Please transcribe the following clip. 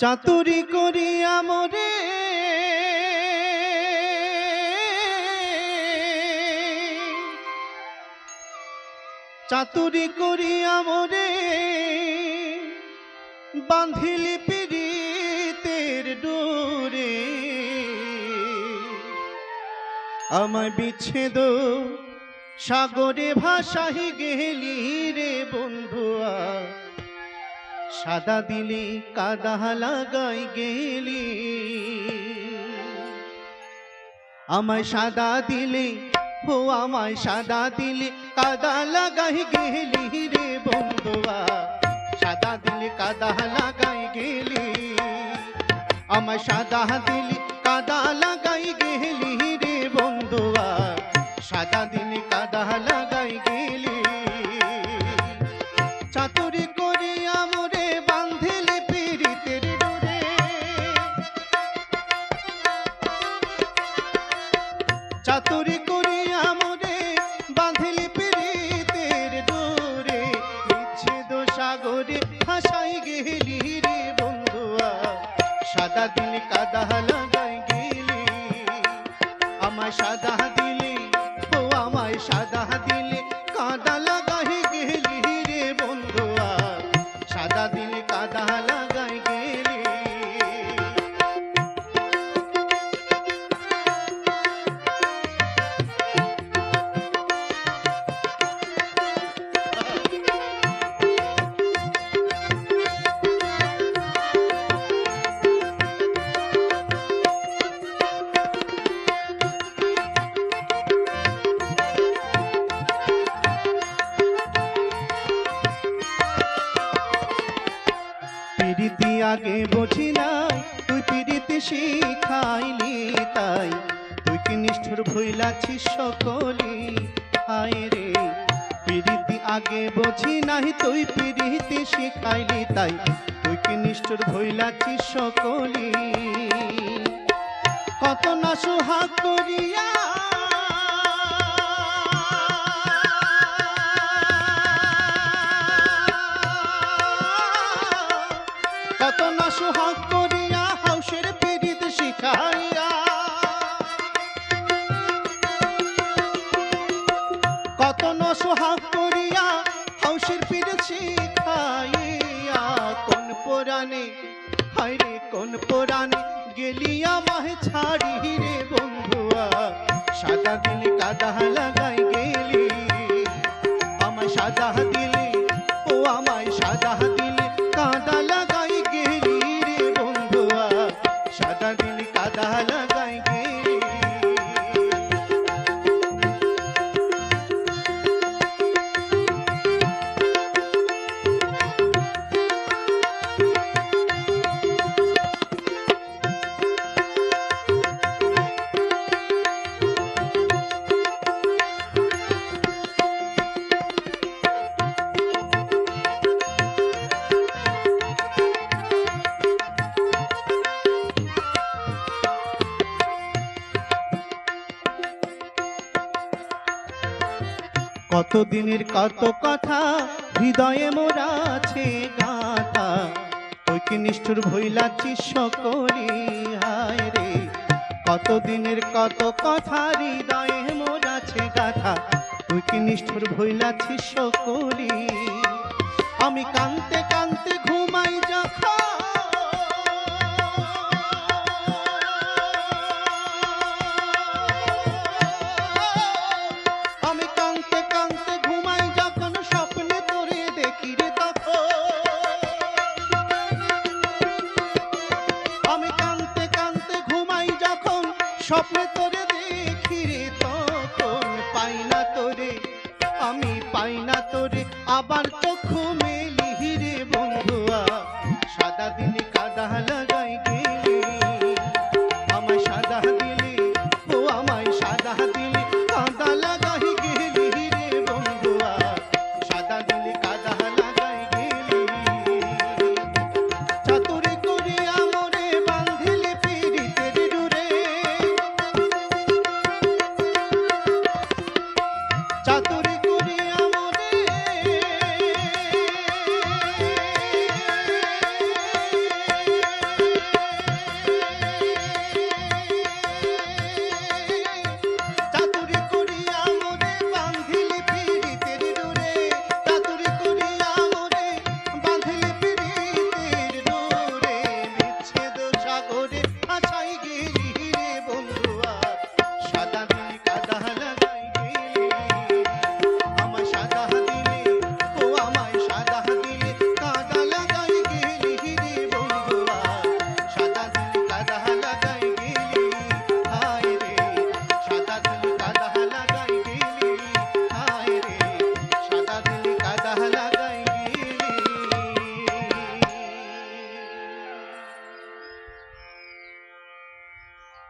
চাতুরি করিয়া মোরে চাতুরি করিয়া মোরে বাঁধিলি পিরিতের ডোরে। আমার বিচ্ছেদ সাগরে ভাসাহি গেলি রে বন্ধুয়া। সাদা দিলে, কাদা লাগাই গেলি। আমায় সাদা দিলে, ও আমায় সাদা দিলে, কাদা লাগাই গেলি রে বন্ধুয়া সাদা দিলে, কাদা লাগাই গেলি। আমায় সাদা দিলে, কাদা লাগাই গেলি রে বন্ধুয়া সাদা দিলে, কাদা লাগাই গেলি। সাদা দিল কাদা লাগাই গেলি। আমার সাদা পিরিতি আগে বুঝি নাই, তুই পিরিতি শিখাইলি তাই। তুই কি নিষ্ঠুর ভইলাছিস সকলি? হায় রে, পিরিতি আগে বুঝি নাই, তুই পিরিতি শিখাইলি তাই। তুই কি নিষ্ঠুর ভইলাছিস সকলি? কত না সুহাগ করিয়া পুরাণে। হাইরে কোন পুরাণে গেলি আমায় ছাড়ি রে বন্ধুয়া? সাদা দিলে কাদা লাগাই গেলি কত দিনের কত কথা, হৃদয়ে মোরা আছে গাথা। তুই কি নিষ্ঠুর ভইলাছিস সকলি হায় রে। কত দিনের কত কথা, হৃদয়ে মোরা আছে গাথা। তুই কি নিষ্ঠুর ভইলাছিস সকলি আমি কানতে কানতে ঘুমাই যখন স্বপ্নে তোরে দেখি রে তখন পাই না তোরে আমি পাই না তোরে আবার চক্ষু